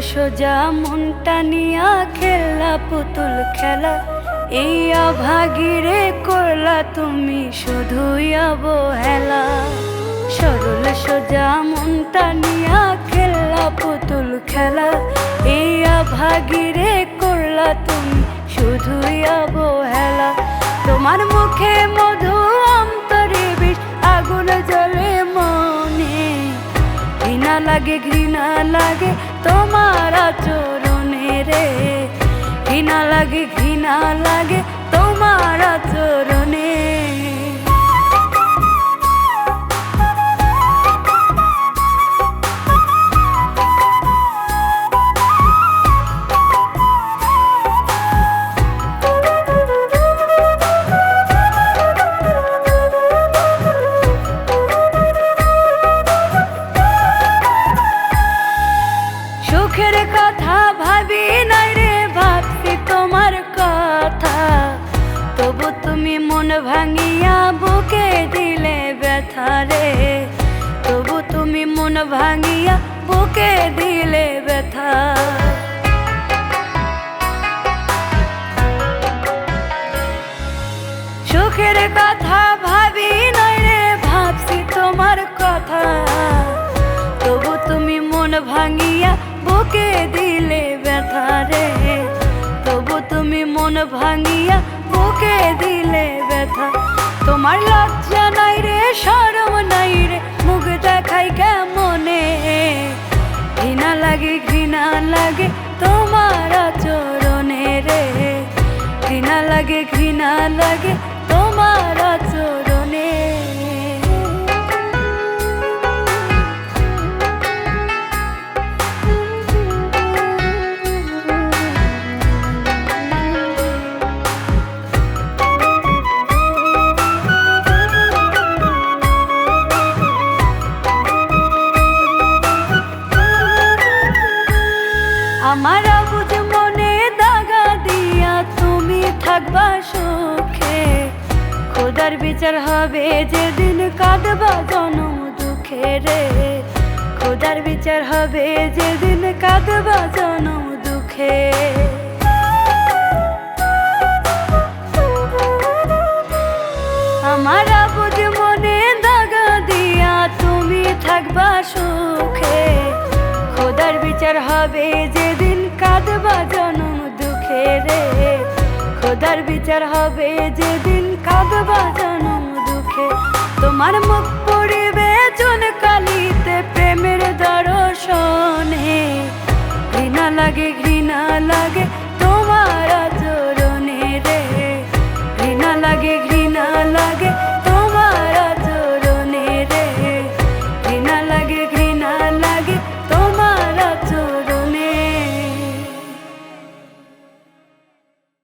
সোজা, মনটা নিয়া খেলা, পুতুল খেলা। এই অভাগিরে করলা তুমি শুধুই অবহেলা। সরল সোজা, মনটা নিয়া খেলা, পুতুল খেলা। এই অভাগিরে করলা তুমি শুধুই অবহেলা। তোমার মুখে মধু লাগে ঘৃণা লাগে তোমার আচরণে রে। ঘৃণা লাগে ঘৃণা লাগে তোমার আচরণে কথা ভাবি নাই রে ভাবছি তোমার কথা। তবু তুমি মন ভাঙিয়া বুকে দিলে ব্যথা রে। তবু তুমি মন ভাঙিয়া বুকে দিলে ব্যথা। সুখের কথা ভাবি নাই রে, ভাবছি তোমার কথা। তবু তুমি মন ভাঙিয়া বুকে দিলে ব্যথা রে। তবু তুমি মন ভাঙিয়া বুকে দিলে ব্যথা। তোমার লজ্জা নাই রে সরম নাই রে, মুখ দেখাই কেমনে? ঘৃণা লাগে ঘৃণা লাগে তোমার আচরণে রে। ঘৃণা লাগে ঘৃণা লাগে আমার বুঝ মনে দাগা দিয়া তুমি থাকবা সুখে। খোদার বিচার হবে যেদিন কাঁদবা জনম দুঃখে রে। খোদার বিচার হবে যেদিন কাঁদবা জনম দুঃখে। জনম দুঃখে রে। খোদার বিচার হবে যেদিন কাঁদবা জনম দুঃখে। তোমার মুখ পড়িবে চুন কালিতে প্রেমের দর্শনে। ঘৃণা লাগে ঘৃণা লাগে তোমার আচরণে রে। ঘৃণা লাগে ঘৃণা লাগে